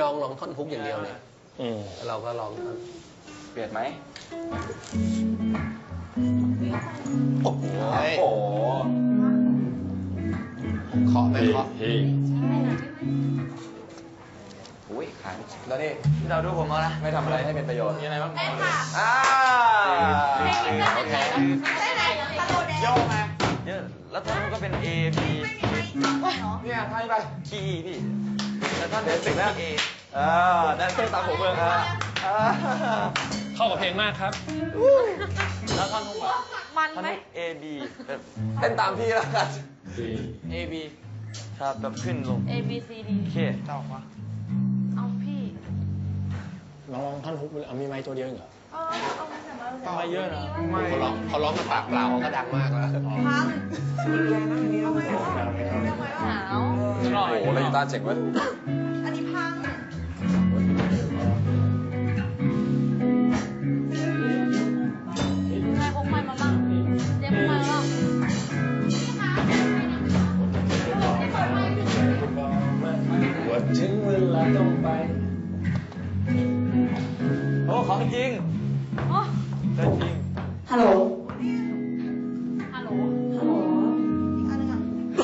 น้องร้องท่อนฮุกอย่างเดียวเลยอืมแล้วเราก็ร้องท่อนเปลี่ยนไหมโอ้โหโอ้โหเคาะไหมเคาะเฮ้ยอุ้ยขันแล้วนี่พี่ดาวดูผมเอานะไม่ทำอะไรให้เป็นประโยชน์มีอะไรบ้างอ่าโอเคโยกมาเยอะแล้วท่อนนู้นก็เป็น A B เนี่ยให้ไป Key E พี่ แล้วท่อนเดินสึกแล้ว A อ่าแดนเซอร์ตามผมเมืองอ่าอ่าเข้ากับเพลงมากครับแล้วท่อนฮุกอะมันท่อนไหมฮุก A B แบบเต้นตามพี่แล้วกัน A B ครับแบบขึ้นลง A B C D โอเคเจ้ามาเอาพี่น้องร้องท่อนฮุกเอามีไม้ตัวเดียวเองเหรอ เออเอา มาจากมาไม่เยอะนะเขาร้องเขาร้องมาปากเปล่าเขาก็ดังมากแล้วพังหนาวโอ้โหแล้วกีตาร์เจ๋งเว้ยอันนี้พังใครพกไม้มาบ้างเจ๊พกไม้มาบ้างว่าถึงเวลาต้องไป โอ้ ของจริงโอ้เรื่องจริง ฮัลโหล ฮัลโหลฮัลโหลฮัล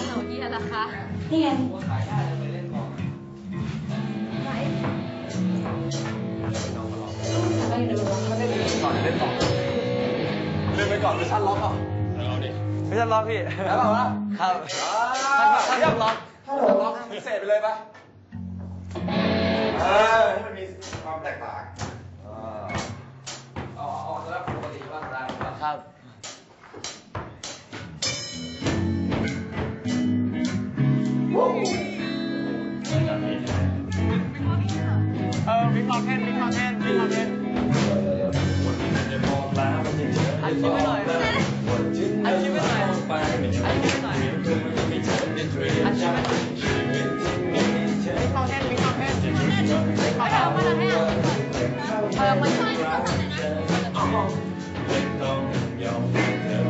โหลเฮียนะคะนี่ไงก่อนเล่นต่อลืมไปก่อนเวอร์ชันล็อกเหรอเอาดิเวอร์ชันล็อกพี่ แล้วเปล่าวะครับท่านท่านล็อกท่านล็อกพิเศษไปเลยปะเออให้มันมีความแตกต่าง ได้ครับเออบิ๊กมอลเทนบิ๊กมอลเทนบิ๊กมอลเทน อัดคลิ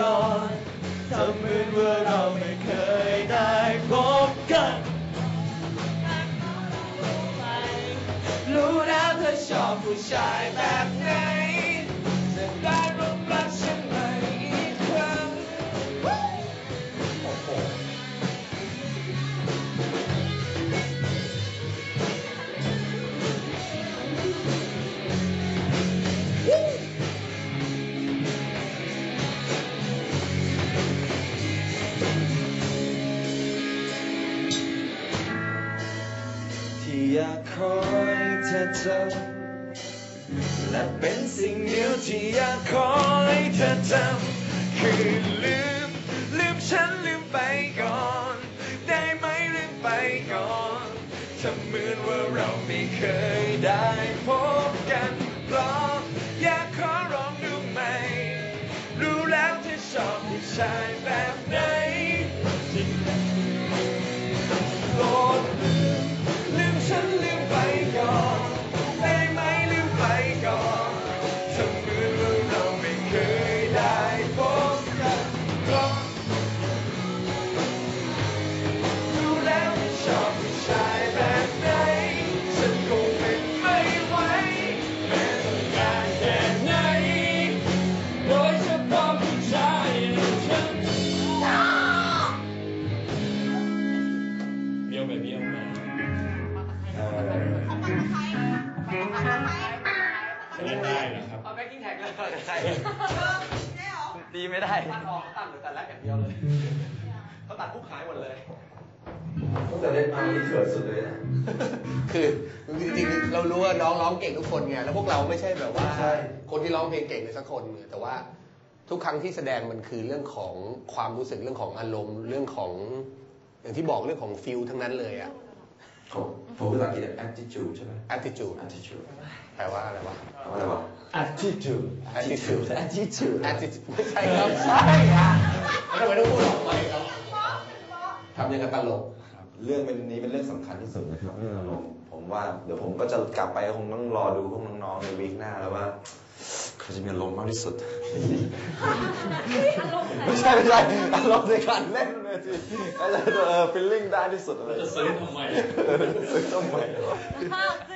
ก่อนทำเหมือนว่าเราไม่เคยได้พบกัน รู้แล้วเธอชอบผู้ชายแบบไหน ที่อยากคอยเธอเจอและเป็นสิ่งเดียวที่อยากคอยเธอจำคือลืม ลืมฉันลืมไปก่อน ได้ไหมลืมไปก่อนทำเหมือนว่าเราไม่เคยได้พบ เล่นได้นะครับเอาแบ็กกิ้งแท็กเลยใช่ดีไม่ได้ตัดออกตัดหรือตัดแรกอย่างเดียวเลยเขาตัดปุ๊ขายหมดเลยตั้งแต่เล่นมาที่เขินสุดเลยนะคือจริงๆเรารู้ว่าน้องร้องเก่งทุกคนไงแล้วพวกเราไม่ใช่แบบว่า คนที่ร้องเพลงเก่งเลยสักคนแต่ว่าทุกครั้งที่แสดงมันคือเรื่องของความรู้สึกเรื่องของอารมณ์ เรื่องของ อย่างที่บอกเรื่องของฟิลทั้งนั้นเลยอะ ผมผมภาษาอังกฤษ attitude ใช่ไหม attitude attitude แปลว่าอะไรวะอะไรวะ attitude attitude attitude attitude ไม่ใช่ครับใช่อะทำไมต้องพูดออกไปครับทำยังกับตลกเรื่องเป็นนี้เป็นเรื่องสำคัญที่สุดนะครับเรื่องอารมณ์ผมว่าเดี๋ยวผมก็จะกลับไปคงต้องรอดูพวกน้องๆในวีคหน้าแล้วว่าใครจะมีอารมณ์มากที่สุด ไม่ใช่ไม่ใช่อารมณ์ในการเล่น เลยสิอาจจะเออฟีลลิ่งได้ที่สุดอะไรจะซื้อทำไมเออจะซื้อทำไมภาพขึ้น